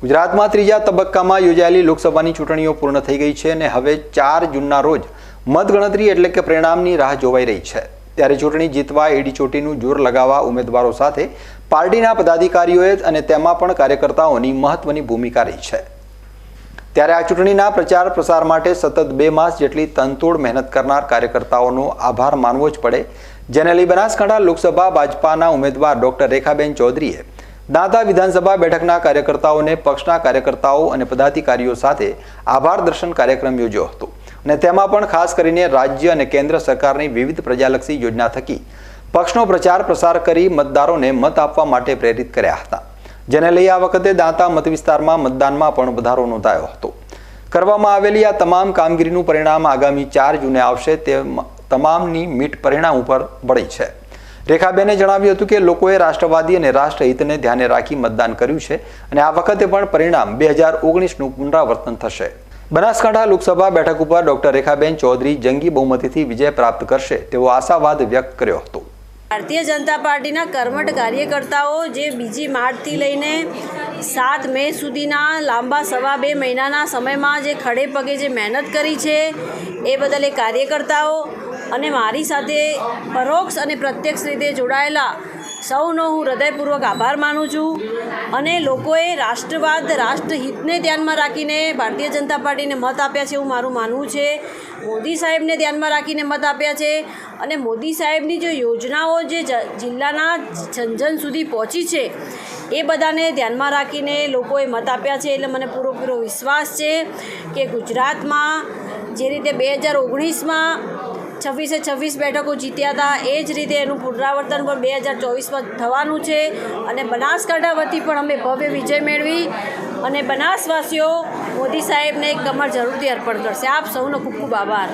ગુજરાતમાં ત્રીજા તબક્કામાં યોજાયેલી લોકસભાની ચૂંટણીઓ પૂર્ણ થઈ ગઈ છે અને હવે ચાર જૂનના રોજ મતગણતરી એટલે કે પરિણામની રાહ જોવાઈ રહી છે. ત્યારે ચૂંટણી જીતવા એડીચોટીનું જોર લગાવવા ઉમેદવારો સાથે પાર્ટીના પદાધિકારીઓએ અને તેમાં પણ કાર્યકર્તાઓની મહત્વની ભૂમિકા રહી છે. ત્યારે આ ચૂંટણીના પ્રચાર પ્રસાર માટે સતત બે માસ જેટલી તનતોડ મહેનત કરનાર કાર્યકર્તાઓનો આભાર માનવો જ પડે. જેને લઈ બનાસકાંઠા લોકસભા ભાજપાના ઉમેદવાર ડોક્ટર રેખાબેન ચૌધરીએ દાંતા વિધાનસભા બેઠકના કાર્યકર્તાઓને, પક્ષના કાર્યકર્તાઓ અને પદાધિકારીઓ સાથે આભાર દર્શન કાર્યક્રમ યોજ્યો હતો. અને તેમાં પણ ખાસ કરીને રાજ્ય અને કેન્દ્ર સરકારની વિવિધ પ્રજાલક્ષી યોજના થકી પક્ષનો પ્રચાર પ્રસાર કરી મતદારોને મત આપવા માટે પ્રેરિત કર્યા હતા. જેને લઈ આ વખતે દાંતા મત વિસ્તારમાં મતદાનમાં પણ વધારો નોંધાયો હતો. કરવામાં આવેલી આ તમામ કામગીરીનું પરિણામ આગામી ચાર જૂને આવશે. તે તમામની મીટ પરિણામ ઉપર વળી છે. રેખાબેને જણાવ્યું હતું કે લોકોએ રાષ્ટ્રવાદી અને રાષ્ટ્રહિતને ધ્યાને રાખી મતદાન કર્યું છે અને આ વખતે પણ પરિણામ બે હજાર ઓગણીસનું પુનરાવર્તન થશે. બનાસકાંઠા લોકસભા બેઠક ઉપર ડોક્ટર રેખાબેન ચૌધરી જંગી બહુમતીથી વિજય પ્રાપ્ત કરશે તેવો આશાવાદ વ્યક્ત કર્યો હતો. ભારતીય જનતા પાર્ટીના કર્મઠ કાર્યકર્તાઓ જે બીજી માર્ચથી લઈને સાત મે સુધીના લાંબા સવા બે મહિનાના સમયમાં જે ખડે પગે જે મહેનત કરી છે, એ બદલ એ કાર્યકર્તાઓ અને મારી સાથે પરોક્ષ અને પ્રત્યક્ષ રીતે જોડાયેલા સૌનો હું હૃદયપૂર્વક આભાર માનું છું. અને લોકોએ રાષ્ટ્રવાદ, રાષ્ટ્રહિતને ધ્યાનમાં રાખીને ભારતીય જનતા પાર્ટીને મત આપ્યા છે એવું મારું માનવું છે. મોદી સાહેબને ધ્યાનમાં રાખીને મત આપ્યા છે. અને મોદી સાહેબની જે યોજનાઓ જે જિલ્લાના જનજન સુધી પહોંચી છે, એ બધાને ધ્યાનમાં રાખીને લોકોએ મત આપ્યા છે. એટલે મને પૂરો વિશ્વાસ છે કે ગુજરાતમાં જે રીતે બે હજાર ઓગણીસમાં છવ્વીસે છવ્વીસ બેઠકો જીત્યા હતા. એ જ રીતે એનું પુનરાવર્તન પણ બે હજાર ચોવીસમાં થવાનું છે. અને બનાસકાંઠા વતી પણ અમે ભવ્ય વિજય મેળવી. અને બનાસવાસીઓ મોદી સાહેબને એક કમર જરૂરથી અર્પણ કરશે. આપ સૌનો ખૂબ ખૂબ આભાર.